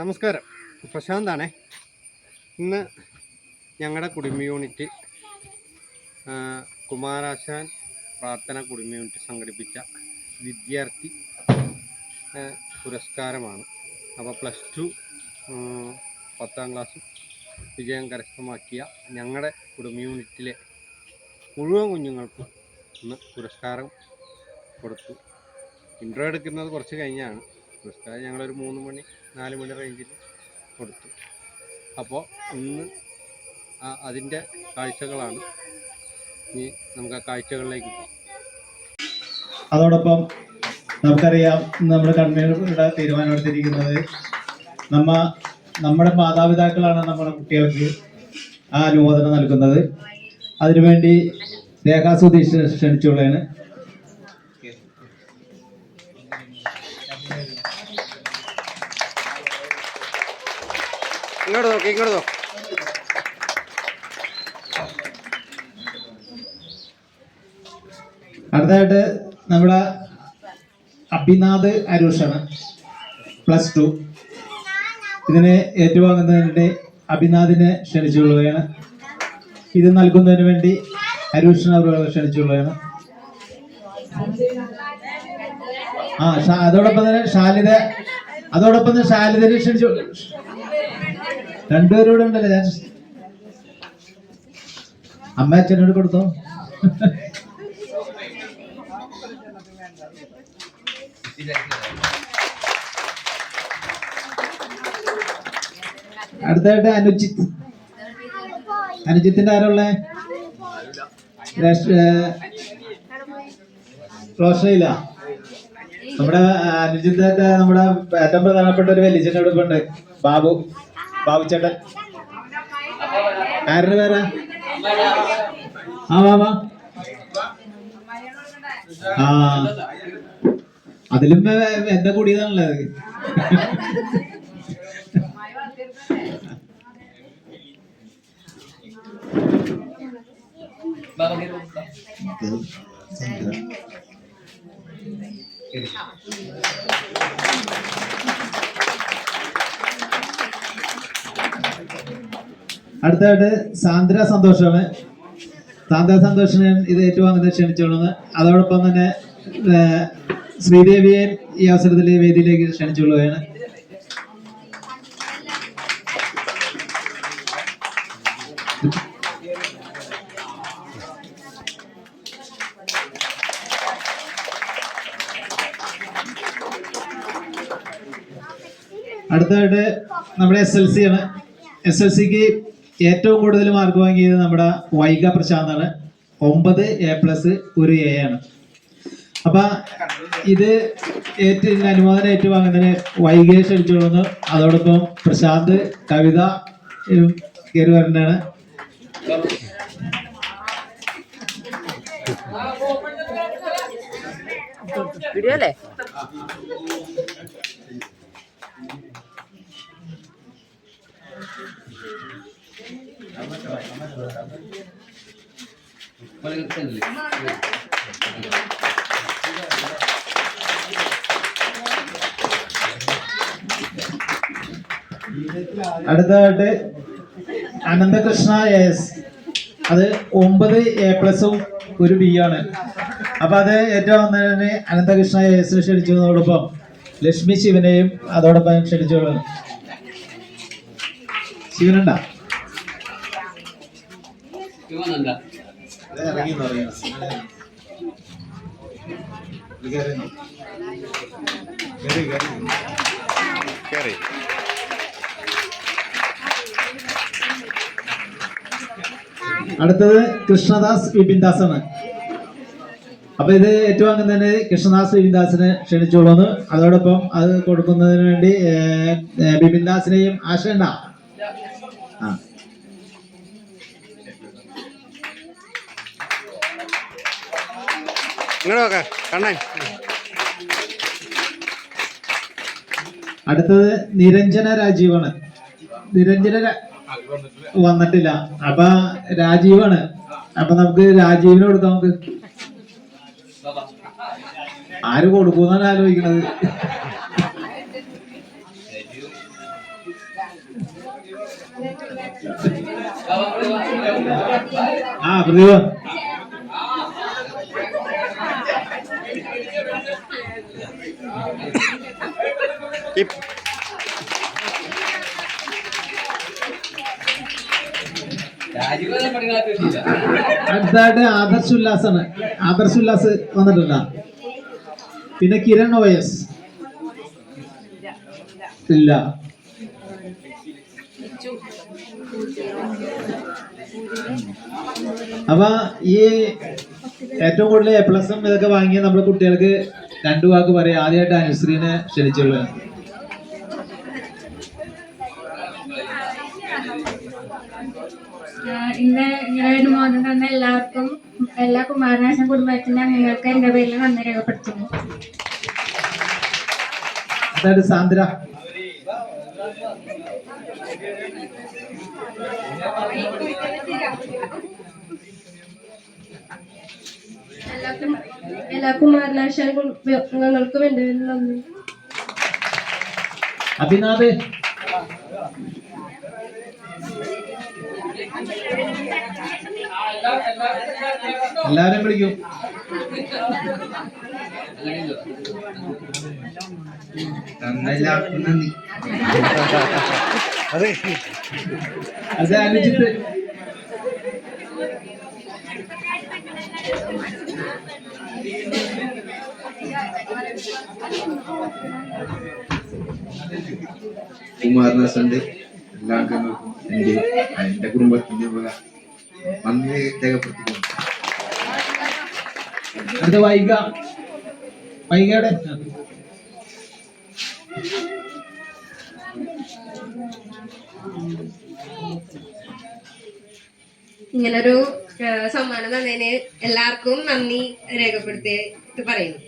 നമസ്കാരം. പ്രശാന്താണേ. ഇന്ന് ഞങ്ങളുടെ കുടുംബ യൂണിറ്റ് കുമാരാശാൻ പ്രാർത്ഥന കുടുംബ യൂണിറ്റ് സംഘടിപ്പിച്ച വിദ്യാർത്ഥി പുരസ്കാരമാണ്. അപ്പോൾ പ്ലസ് ടു പത്താം ക്ലാസ് വിജയം കരസ്ഥമാക്കിയ ഞങ്ങളുടെ കുടുംബ യൂണിറ്റിലെ മുഴുവൻ കുഞ്ഞുങ്ങൾക്കും ഇന്ന് പുരസ്കാരം കൊടുത്തു. ഇൻട്രോ എടുക്കുന്നത് കുറച്ച് കഴിഞ്ഞാണ്. പുരസ്കാരം ഞങ്ങളൊരു മൂന്ന് മണി നാല് മണി റേഞ്ചിൽ കൊടുത്തു. അപ്പോൾ ഇന്ന് അതിന്റെ കാഴ്ചകളാണ് ഇനി നമുക്ക് ആ കാഴ്ചകളിലേക്ക് അതോടൊപ്പം നമുക്കറിയാം നമ്മുടെ കൺവീനറുടെ തീരുമാനമെടുത്തിരിക്കുന്നത് നമ്മ നമ്മുടെ മാതാപിതാക്കളാണ് നമ്മുടെ കുട്ടികൾക്ക് ആ അനുമോദനം നൽകുന്നത്. അതിനുവേണ്ടി രേഖാസുദ്ദേശിച്ച് ക്ഷണിച്ചുള്ളതാണ് ഇങ്ങോട്ട് നോക്കി ഇങ്ങോട്ട് നോക്കി. അടുത്തതായിട്ട് നമ്മുടെ അഭിനാഥ് അരൂഷാണ്. Plus two. ഇതിനെ ഏറ്റുവാങ്ങുന്നതിന് അഭിനാഥിനെ ക്ഷണിച്ചുകൊള്ളുകയാണ്. ഇത് നൽകുന്നതിന് വേണ്ടി അരൂഷിനെ അവരെ ക്ഷണിച്ചുകൊള്ളുകയാണ്. ആ അതോടൊപ്പം തന്നെ ഷാലിത അതോടൊപ്പം തന്നെ ഷാലിതനെ ക്ഷണിച്ചു രണ്ടുപേരും ഉണ്ടല്ലോ ഞാൻ? അമ്മ അച്ഛനോട് കൊടുത്തോ? അടുത്തായിട്ട് അനുജിത്ത്. അനുജിത്തിന്റെ ആരുള്ള? റോഷയില്ല നമ്മുടെ അനുജിത്തിന്റെ നമ്മുടെ ഏറ്റവും പ്രധാനപ്പെട്ട ഒരു വലിയ ഉണ്ട് ബാബു. ബാബു ചേട്ടൻ ആരുടെ പേരാ? ആ വാ ആ. അതിലും എന്റെ കൂടിയതാണല്ലേ അത്. അടുത്തായിട്ട് സാന്ദ്ര സന്തോഷമാണ് സാന്ദ്ര സന്തോഷിനെ ഇത് ഏറ്റുവാങ്ങുന്നത് ക്ഷണിച്ചോളുന്നത് അതോടൊപ്പം തന്നെ ശ്രീദേവിയെ ഈ അവസരത്തിൽ വേദിയിലേക്ക് ക്ഷണിച്ചുകൊള്ളുകയാണ്. അടുത്തതായിട്ട് നമ്മുടെ എസ് എൽ സി ആണ് എസ് എൽ സിക്ക് ഏറ്റവും കൂടുതൽ മാർക്ക് വാങ്ങിയത് നമ്മുടെ വൈഗ പ്രശാന്താണ്. ഒമ്പത് എ പ്ലസ് ഒരു എ ആണ്. അപ്പൊ ഇത് ഏറ്റ ഇതിന് അനുമോദനം ഏറ്റുവാങ്ങുന്നതിന് വൈകിയെ ക്ഷണിച്ചുകൊള്ളുന്നു. അതോടൊപ്പം പ്രശാന്ത് കവിത കയറി വരേണ്ടതാണ് വീഡിയോ അല്ലേ? അടുത്തതായിട്ട് അനന്തകൃഷ്ണ എസ് അത് ഒമ്പത് എ പ്ലസും ഒരു ബി ആണ്. അപ്പൊ അത് ഏറ്റവും ഒന്നേ അനന്തകൃഷ്ണ എസ് ക്ഷണിച്ചതോടൊപ്പം ലക്ഷ്മി ശിവനെയും അതോടൊപ്പം ക്ഷണിച്ചോളൂ ശിവനുണ്ടാ? കയറി അടുത്തത് കൃഷ്ണദാസ് വിപിൻദാസ് ആണ് അപ്പൊ ഇത് ഏറ്റുവാങ്ങുന്നതിന് കൃഷ്ണദാസ് വിപിൻദാസിനെ ക്ഷണിച്ചോളൂന്ന്. അതോടൊപ്പം അത് കൊടുക്കുന്നതിന് വേണ്ടി വിപിൻദാസിനെയും ആശയണ്ട. ആ. ഇങ്ങോട്ട് അടുത്തത് നിരഞ്ജന രാജീവാണ്. നിരഞ്ജന വന്നിട്ടില്ല. അപ്പൊ രാജീവാണ്. അപ്പൊ നമുക്ക് രാജീവിന് കൊടുക്കാം നമുക്ക്. ആര് കൊടുക്കൂന്നാണ് ആലോചിക്കണത്. ആ പ്രതിഭ അടുത്തായിട്ട് ആദർശ് ഉല്ലാസാണ് ആദർശ് ഉല്ലാസ് വന്നിട്ടുണ്ട? പിന്നെ കിരൺ വയസ് ഇല്ല. അപ്പൊ ഈ ഏറ്റവും കൂടുതൽ എ പ്ലസും ഇതൊക്കെ വാങ്ങിയ നമ്മുടെ കുട്ടികൾക്ക് രണ്ടു വാക്ക് പറയാം. ആദ്യമായിട്ട് അനുശ്രീനെ ക്ഷണിച്ചുള്ളൂ. ആഹ് ഇന്ന് ഒരു മോദം തന്ന എല്ലാവർക്കും എല്ലാ കുമാരനാശൻ കുടുംബത്തിന്റെ അംഗങ്ങൾക്ക് എന്റെ പേരിൽ നന്ദി രേഖപ്പെടുത്തുന്നു. സാന്ദ്ര. എല്ലാ കുമാരനാശാനങ്ങൾക്കും കുടുംബങ്ങൾക്കും എന്റെ പേരിൽ നന്ദി. അഭിനാഥ് എല്ലാവരും വിളിക്കും. എല്ലാവർക്കും നന്ദി. അതെ. അത് അനുജിത്ത്. കുമാരനാശന്റെ എല്ലാ അംഗങ്ങൾക്കും എന്റെ എന്റെ കുടുംബത്തിന്റെ വക നന്ദി രേഖപ്പെടുത്തിക്കുന്നു. അടുത്ത വൈക വൈകയുടെ ഇങ്ങനൊരു സമ്മാനം തന്നതിന് എല്ലാവർക്കും നന്ദി രേഖപ്പെടുത്തി പറയുന്നു.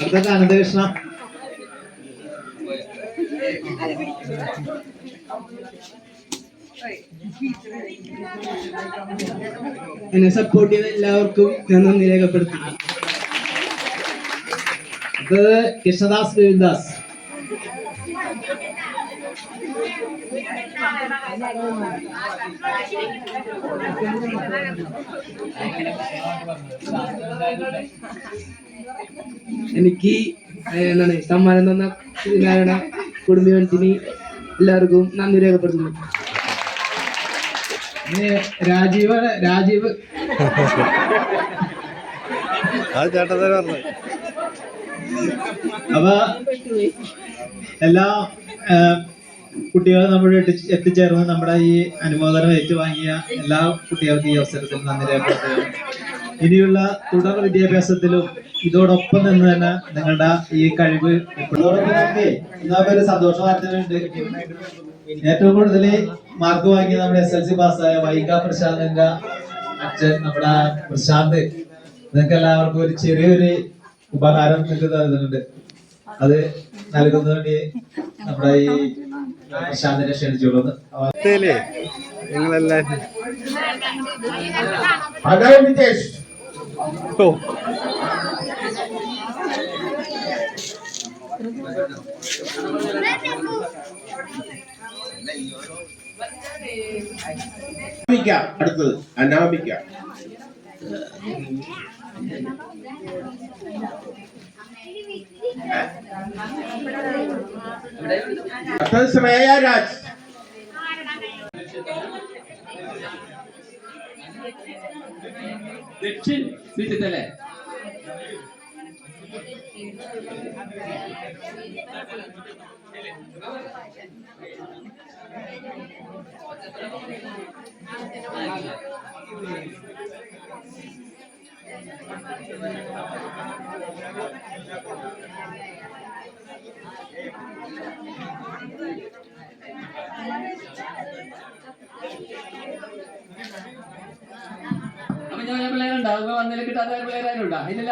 അടുത്ത അനന്തകൃഷ്ണ. എന്നെ സപ്പോർട്ട് ചെയ്ത എല്ലാവർക്കും ഞാൻ നന്ദി രേഖപ്പെടുത്തി അടുത്തത് കൃഷ്ണദാസ് ഗോവിന്ദാസ് എനിക്ക് എന്താണ് സമ്മാനം തന്ന ശ്രീനാരായണ കുടുംബ എല്ലാവർക്കും നന്ദി രേഖപ്പെടുത്തുന്നു. രാജീവ് രാജീവ്. അപ്പൊ എല്ലാ ആ, കുട്ടികളും നമ്മുടെ എത്തി- എത്തിച്ചേർന്ന് നമ്മുടെ ഈ അനുമോദനം ഏറ്റുവാങ്ങിയ എല്ലാ കുട്ടികൾക്കും ഈ അവസരത്തിൽ നന്ദി രേഖപ്പെടുത്തുകയാണ്. ഇനിയുള്ള തുടർ വിദ്യാഭ്യാസത്തിലും ഇതോടൊപ്പം നിന്ന് തന്നെ നിങ്ങളുടെ ഈ കഴിവ് ഇന്നൊക്കെ ഏറ്റവും കൂടുതൽ മാർക്ക് വാങ്ങിയ നമ്മുടെ എസ് എൽ സി പാസ്സായ വൈക പ്രശാന്തിന്റെ അച്ഛൻ നമ്മുടെ പ്രശാന്ത്. നിങ്ങൾക്ക് എല്ലാവർക്കും ഒരു ചെറിയൊരു ഉപഹാരം നിങ്ങൾക്ക് തരുന്നുണ്ട് അത് നൽകുന്നതിന് നമ്മുടെ ഈ പ്രശാന്തിനെ ക്ഷണിച്ചോളൂ ഇതേലേ നിങ്ങളെല്ലാം ഓ. അനാമിക അടുത്തത് അനാമിക അടുത്തത് ശ്രേയ രാജ് അപ്പൊ ഞാൻ പിള്ളേരുണ്ടോ വന്നതിൽ കിട്ടാത്ത പിള്ളേരുണ്ടോ അതിലെല്ലാം